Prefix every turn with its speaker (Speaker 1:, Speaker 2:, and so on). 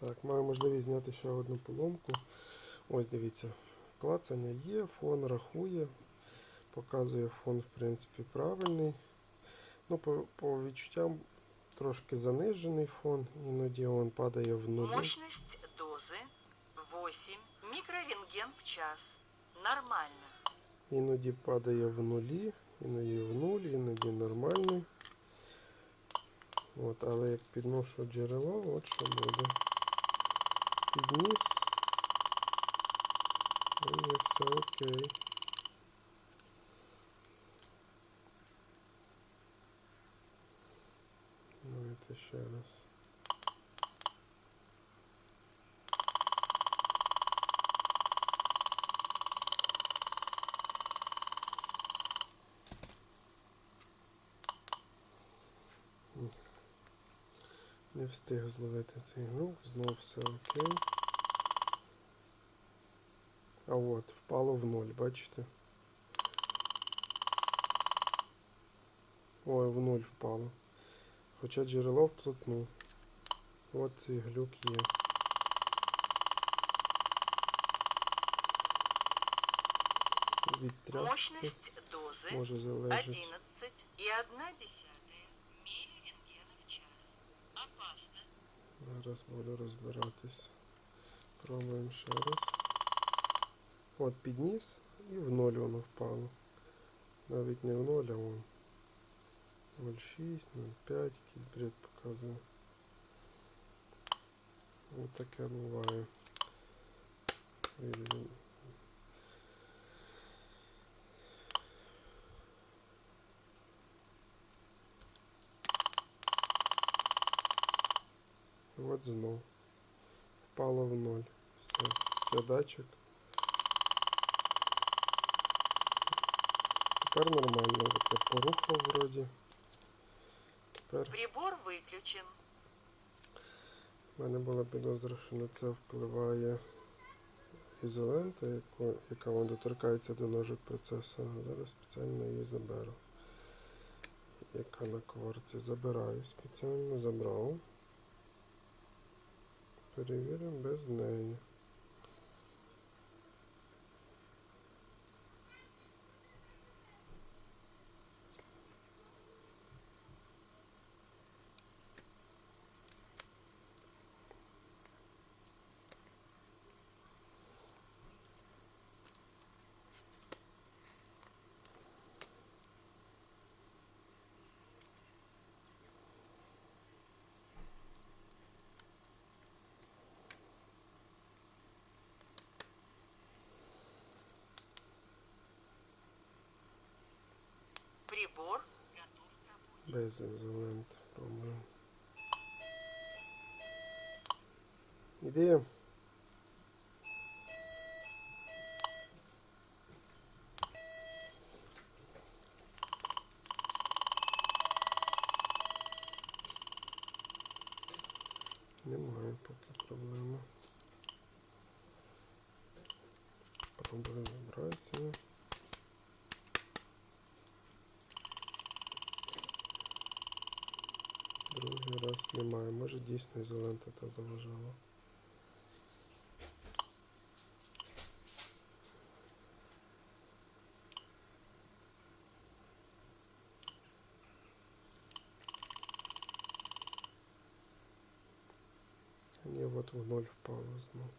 Speaker 1: Так, маю можливість зняти ще одну поломку. Ось дивіться, клацання є, фон рахує, показує фон, в принципі, правильний. Ну, по, по відчуттям трошки занижений фон, іноді він падає в нулі.
Speaker 2: Мощность дозы 8 микрорентген в час. Нормально.
Speaker 1: Іноді падає в нулі, іноді в нуль, іноді нормальний. От, але як підношу джерело, от що буде. Підніс. І все окей. Давайте ще раз. Не встиг зловити цей гнук, знов все окей. А от, впало в ноль, бачите? Ой, в нуль впало. Хоча джерело вплотну. От цей глюк є. Від тряски може залежати.
Speaker 2: 11 и 1 десятая миллирентгена в час. Опасно.
Speaker 1: Зараз буду розбиратись. Пробуємо ще раз. От підніс і в ноль воно впало. Навіть не в ноль, а вон. 0,6, 0,5, який бред показує. Ось таке буває. І- І от знов. Впало в ноль. Все. Це датчик. Тепер нормально. От я порухав вроді. Тепер
Speaker 2: Прибор выключен.
Speaker 1: в мене була підозра, що на це впливає ізолента, яку, яка вон доторкається до ножок процесора. Зараз спеціально її заберу. Яка на кварці. Забираю спеціально, забрав. Перевіримо без неї. Без ізолент пробуємо. Іди. Немає поки проблеми. Пробуємо вібрацію. раз немає. Може дійсно ізолента та заважала. Ні, от в ноль впало знов.